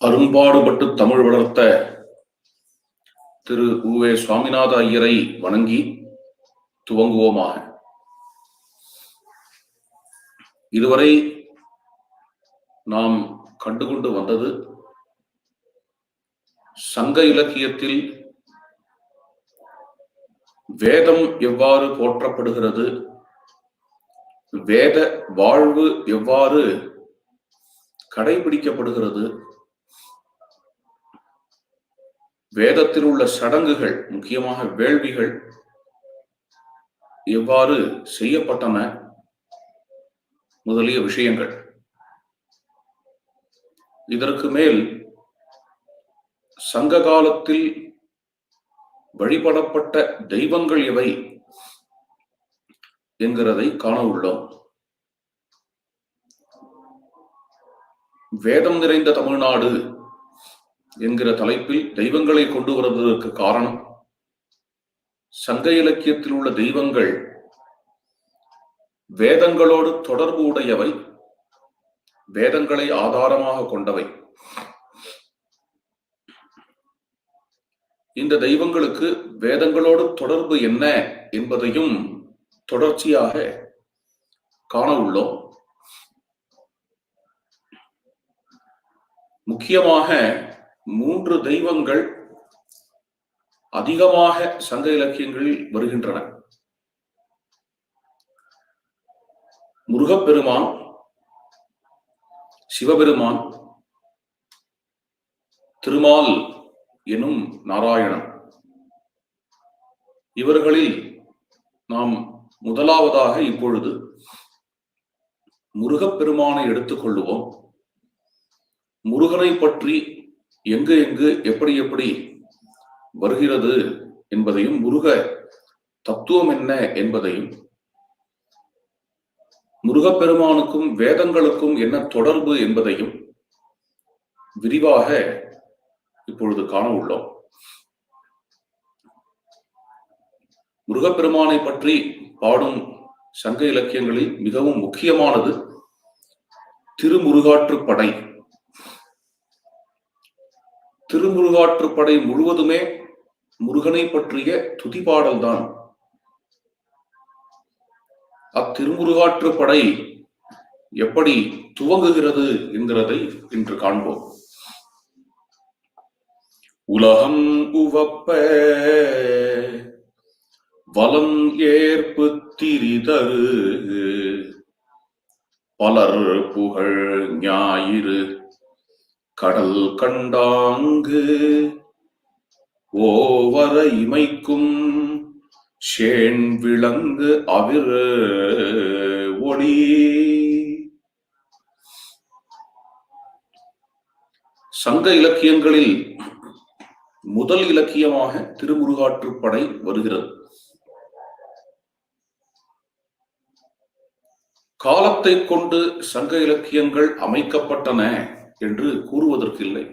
அரும்பாடுபட்டு தமிழ் வளர்த்த திரு உவே சுவாமிநாத ஐயரை வணங்கி துவங்குவோமாக. இதுவரை நாம் கண்டுகொண்டு வந்தது சங்க இலக்கியத்தில் வேதம் எவ்வாறு போற்றப்படுகிறது வேத வாழ்வு எவ்வாறு கடைபிடிக்கப்படுகிறது? வேதத்தில் உள்ள சடங்குகள் முக்கியமாக வேள்விகள் எவ்வாறு செய்யப்பட்டன? முதலிய விஷயங்கள். இதற்கு மேல் சங்க காலத்தில் வழிபடப்பட்ட தெய்வங்கள் எவை? என்கிறதை காண உள்ளோம். வேதம் நிறைந்த தமிழ்நாடு என்கிற தலைப்பில் தெய்வங்களை கொண்டு வருவதற்கு காரணம் சங்க இலக்கியத்தில் உள்ள தெய்வங்கள் வேதங்களோடு தொடர்பு உடையவை வேதங்களை ஆதாரமாக கொண்டவை. இந்த தெய்வங்களுக்கு வேதங்களோடு தொடர்பு என்ன என்பதையும் தொடர்ச்சியாக காண உள்ளோம் முக்கியமாக மூன்று தெய்வங்கள் அதிகமாக சங்க இலக்கியங்களில் வருகின்றன. முருகப்பெருமான் சிவபெருமான் திருமால் எனும் நாராயணன். இவர்களில் நாம் முதலாவதாக இப்பொழுது முருகப்பெருமானை எடுத்துக்கொள்ளுவோம். முருகனை பற்றி எங்கு எங்கு எப்படி எப்படி வருகிறது என்பதையும் முருக தத்துவம் என்ன என்பதையும் முருகப்பெருமானுக்கும் வேதங்களுக்கும் என்ன தொடர்பு என்பதையும் விரிவாக இப்பொழுது காண உள்ளோம். முருகப்பெருமானை பற்றி பாடும் சங்க இலக்கியங்களில் மிகவும் முக்கியமானது திருமுருகாற்றுப்படை திருமுருகாற்றுப்படை முழுவதுமே முருகனை பற்றிய துதிப்பாடல்தான் அத்திருமுருகாற்றுப்படை எப்படி துவங்குகிறது என்கிறதை இன்று காண்போம். உலகம் உவப்ப வலம் ஏற்பு திரிதரு பலர் புகழ் ஞாயிறு கடல் கண்டாங்கு. ஓவர இமைக்கும் ஷேன் விளங்கு அவிர் ஒளி. சங்க இலக்கியங்களில் முதல் இலக்கியமாக திருமுருகாற்றுப்படை வருகிறது. காலத்தை கொண்டு சங்க இலக்கியங்கள் அமைக்கப்பட்டன என்று கூறுவதற்கில்லை.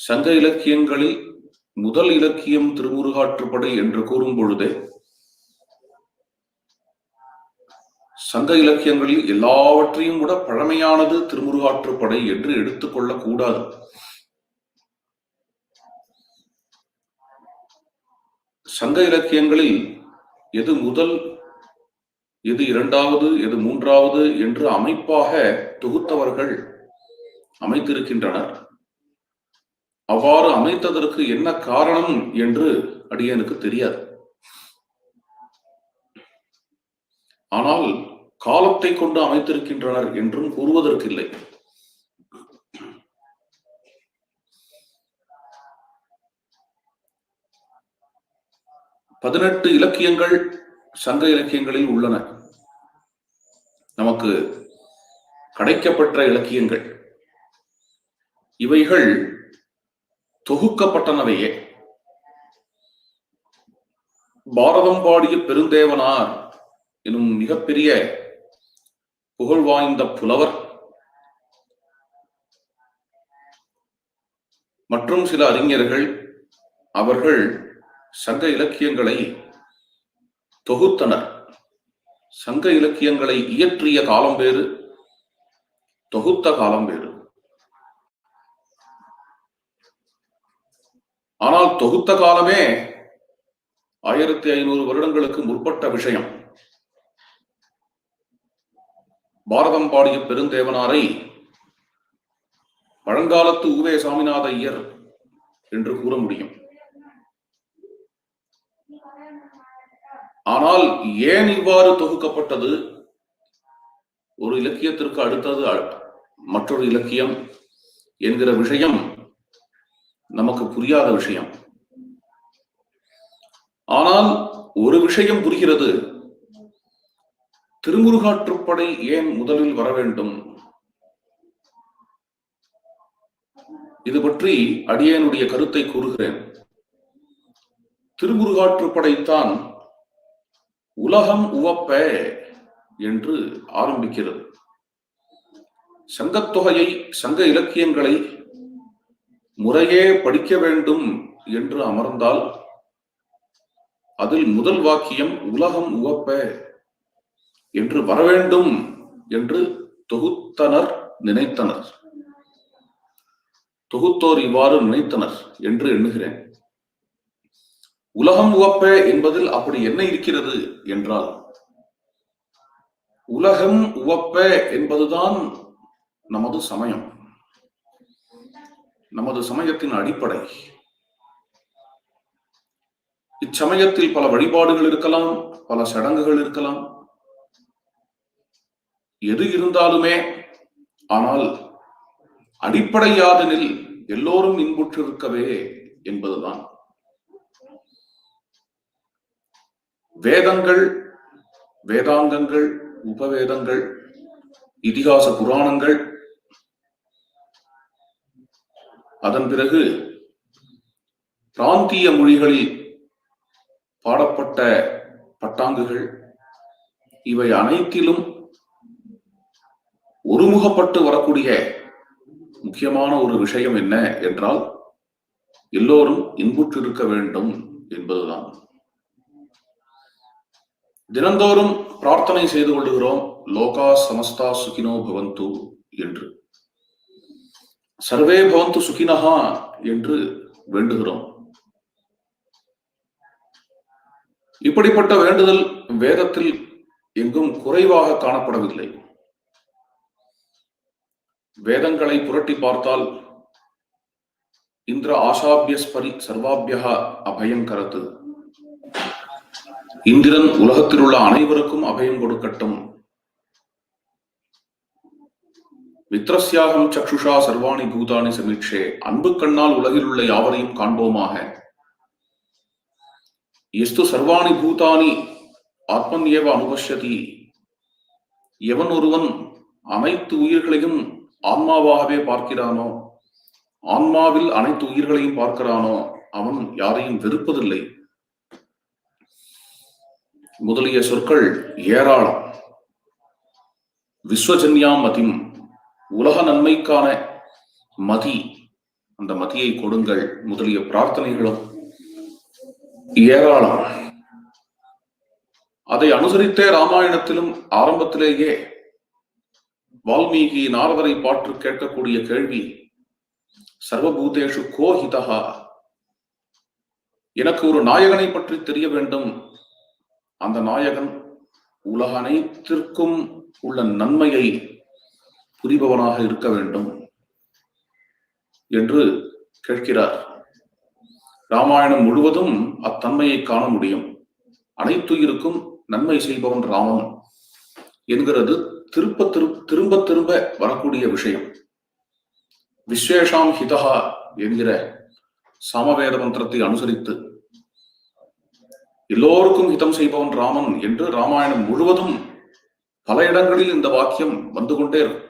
சங்க இலக்கியங்களில் முதல் இலக்கியம் திருமுருகாற்றுப்படை என்று கூறும் பொழுதே சங்க இலக்கியங்களில் எல்லாவற்றையும் கூட பழமையானது திருமுருகாற்றுப்படை என்று எடுத்துக்கொள்ளக் கூடாது சங்க இலக்கியங்களில் எது முதல் எது இரண்டாவது எது மூன்றாவது என்று அமைப்பாக தொகுத்தவர்கள் அமைத்திருக்கின்றனர். அவ்வாறு அமைத்ததற்கு என்ன காரணம் என்று அடியனுக்கு தெரியாது. ஆனால் காலத்தை கொண்டு அமைத்திருக்கின்றனர் என்றும் கூறுவதற்கில்லை. பதினெட்டு இலக்கியங்கள் சங்க இலக்கியங்களில் உள்ளன. நமக்கு கிடைக்கப்பட்ட இலக்கியங்கள். இவைகள் தொகுக்கப்பட்டனவையே. பாரதம் பாடிய பெருந்தேவனார் எனும் மிகப்பெரிய புகழ் வாய்ந்த புலவர் மற்றும் சில அறிஞர்கள் அவர்கள் சங்க இலக்கியங்களை தொகுத்தனர். சங்க இலக்கியங்களை இயற்றிய காலம் வேறு தொகுத்த காலம் வேறு. ஆனால் தொகுத்த காலமே ஆயிரத்தி ஐநூறு வருடங்களுக்கு முற்பட்ட விஷயம். பாரதம் பாடிய பெருந்தேவனாரை பழங்காலத்து உவே சாமிநாத ஐயர் என்று கூற முடியும். ஆனால் ஏன் இவ்வாறு தொகுக்கப்பட்டது? ஒரு இலக்கியத்திற்கு அடுத்தது மற்றொரு இலக்கியம் என்கிற விஷயம் நமக்கு புரியாத விஷயம். ஆனால் ஒரு விஷயம் புரிகிறது. திருமுருகாற்றுப்படை ஏன் முதலில் வர வேண்டும்? இது பற்றி அடியேனுடைய கருத்தை கூறுகிறேன். திருமுருகாற்றுப்படைத்தான் உலகம் உவப்ப என்று ஆரம்பிக்கிறது. சங்கத்தொகையை சங்க இலக்கியங்களை முறையே படிக்க வேண்டும் என்று அமர்ந்தால் அதில் முதல் வாக்கியம் உலகம் உவப்ப என்று வரவேண்டும் என்று தொகுத்தனர் நினைத்தனர். தொகுத்தோர் இவ்வாறு நினைத்தனர் என்று எண்ணுகிறேன். உலகம் உவப்ப என்பதில் அப்படி என்ன இருக்கிறது என்றால் உலகம் உவப்ப என்பதுதான் நமது சமயம். நமது சமயத்தின் அடிப்படை. இச்சமயத்தில் பல வழிபாடுகள் இருக்கலாம் பல சடங்குகள் இருக்கலாம். எது இருந்தாலுமே ஆனால் அடிப்படை யாதெனில் எல்லோரும் இன்புற்றிருக்கவே என்பதுதான். வேதங்கள் வேதாங்கங்கள் உபவேதங்கள் இதிகாச புராணங்கள். அதன் பிறகு பிராந்திய மொழிகளில் பாடப்பட்ட பட்டாங்குகள் இவை அனைத்திலும் ஒருமுகப்பட்டு வரக்கூடிய முக்கியமான ஒரு விஷயம் என்ன என்றால் எல்லோரும் இன்புற்றிருக்க வேண்டும் என்பதுதான். தினந்தோறும் பிரார்த்தனை செய்து கொள்ளுகிறோம் லோகா சமஸ்தா சுகினோ பவந்து என்று. சர்வே பவந்து சுகினஹா என்று வேண்டுகிறோம். இப்படிப்பட்ட வேண்டுதல் வேதத்தில் எங்கும் குறைவாக காணப்படவில்லை. வேதங்களை புரட்டி பார்த்தால் இந்திர ஆசாபியஸ்பரி சர்வாபியா அபயங்கரத்து. இந்திரன் உலகத்தில் உள்ள அனைவருக்கும் அபயம் கொடுக்கட்டும். மித்ரஸ்யாகம் சக்ஷுஷா சர்வாணி பூதானி சமீட்சே. அன்பு கண்ணால் உலகில் உள்ள யாவரையும் காண்போமாக. எஸ்து சர்வாணி பூதானி ஆத்மன்யேவ அனுபஷதி எவன் ஒருவன் அனைத்து உயிர்களையும் ஆன்மாவாகவே பார்க்கிறானோ ஆன்மாவில் அனைத்து உயிர்களையும் பார்க்கிறானோ அவன் யாரையும் வெறுப்பதில்லை. முதலிய சொற்கள் ஏராளம். விஸ்வஜன்யாம் மதிம் உலக நன்மைக்கான மதி அந்த மதியை கொடுங்கள் முதலிய பிரார்த்தனைகளும் ஏராளம். அதை அனுசரித்தே ராமாயணத்திலும் ஆரம்பத்திலேயே வால்மீகி நாரதரை பாற்று கேட்கக்கூடிய கேள்வி சர்வபூதேஷு கோஹிதா எனக்கு ஒரு நாயகனை பற்றி தெரிய வேண்டும். அந்த நாயகன் உலக அனைத்திற்கும் உள்ள நன்மையை புரிபவனாக இருக்க வேண்டும் என்று கேட்கிறார். ராமாயணம் முழுவதும் அத்தன்மையை காண முடியும். அனைத்துயிருக்கும் நன்மை செய்பவன் ராமன் என்கிறது திருப்ப திரு திரும்ப திரும்ப வரக்கூடிய விஷயம். விஸ்வேஷாம் ஹிதஹா என்கிற சமவேத மந்திரத்தை அனுசரித்து எல்லோருக்கும் ஹிதம் செய்பவன் ராமன் என்று ராமாயணம் முழுவதும் பல இடங்களில் இந்த வாக்கியம் வந்து கொண்டே இருக்கும்.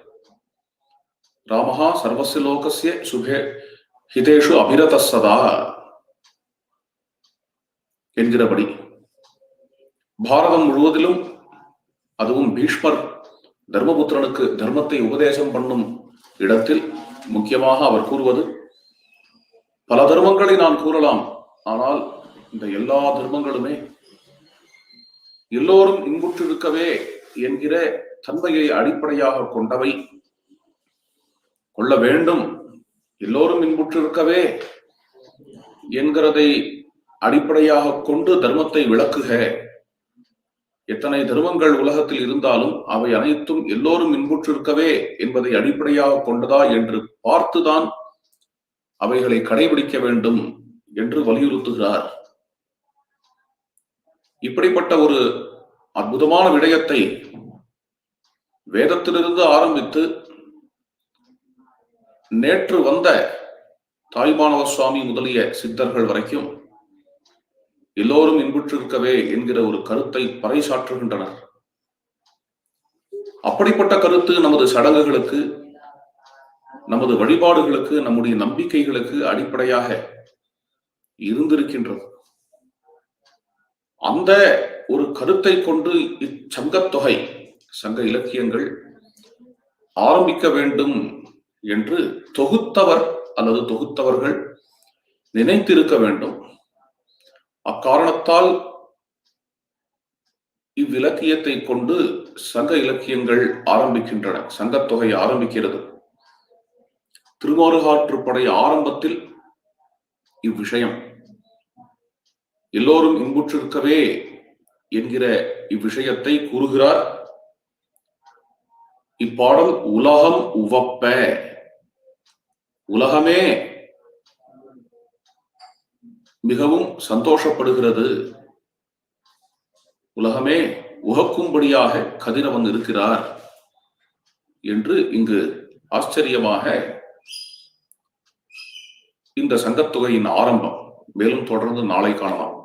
ராமஹா சர்வசிய லோகசிய சுபே ஹிதேஷு அபிரதசதா என்கிறபடி பாரதம் முழுவதிலும் அதுவும் பீஷ்மர் தர்மபுத்திரனுக்கு தர்மத்தை உபதேசம் பண்ணும் இடத்தில் முக்கியமாக அவர் கூறுவது பல தர்மங்களை நான் கூறலாம் ஆனால் இந்த எல்லா தர்மங்களுமே எல்லோரும் இன்புற்றிருக்கவே என்கிற தன்மையை அடிப்படையாக கொண்டவை. கொள்ள வேண்டும். எல்லோரும் இன்புற்றிருக்கவே என்கிறதை அடிப்படையாக கொண்டு தர்மத்தை விளக்குக. எத்தனை தர்மங்கள் உலகத்தில் இருந்தாலும் அவை அனைத்தும் எல்லோரும் இன்புற்றிருக்கவே என்பதை அடிப்படையாக கொண்டதா என்று பார்த்துதான் அவைகளை கடைபிடிக்க வேண்டும் என்று வலியுறுத்துகிறார். இப்படிப்பட்ட ஒரு அற்புதமான விடயத்தை வேதத்திலிருந்து ஆரம்பித்து நேற்று வந்த தாய்மானவ சுவாமி முதலிய சித்தர்கள் வரைக்கும் எல்லோரும் இன்புற்றிருக்கவே என்கிற ஒரு கருத்தை பறைசாற்றுகின்றனர். அப்படிப்பட்ட கருத்து நமது சடங்குகளுக்கு நமது வழிபாடுகளுக்கு நம்முடைய நம்பிக்கைகளுக்கு அடிப்படையாக இருந்திருக்கின்றது. அந்த ஒரு கருத்தை கொண்டு இச்சங்கத்தொகை சங்க இலக்கியங்கள் ஆரம்பிக்க வேண்டும் என்று தொகுத்தவர் அல்லது தொகுத்தவர்கள் நினைத்திருக்க வேண்டும். அக்காரணத்தால் இவ்விலக்கியத்தை கொண்டு சங்க இலக்கியங்கள் ஆரம்பிக்கின்றன சங்கத்தொகை ஆரம்பிக்கிறது. திருமாறுகாற்றுப்படை ஆரம்பத்தில் இவ்விஷயம் எல்லோரும் இன்புற்றிருக்கவே என்கிற இவ்விஷயத்தை கூறுகிறார். இப்பாடல் உலகம் உவப்ப. உலகமே மிகவும் சந்தோஷப்படுகிறது. உலகமே உகக்கும்படியாக கதிரவன் இருக்கிறார் என்று இங்கு ஆச்சரியமாக இந்த சங்கத்தொகையின் ஆரம்பம். மேலும் தொடர்ந்து நாளை காணலாம்.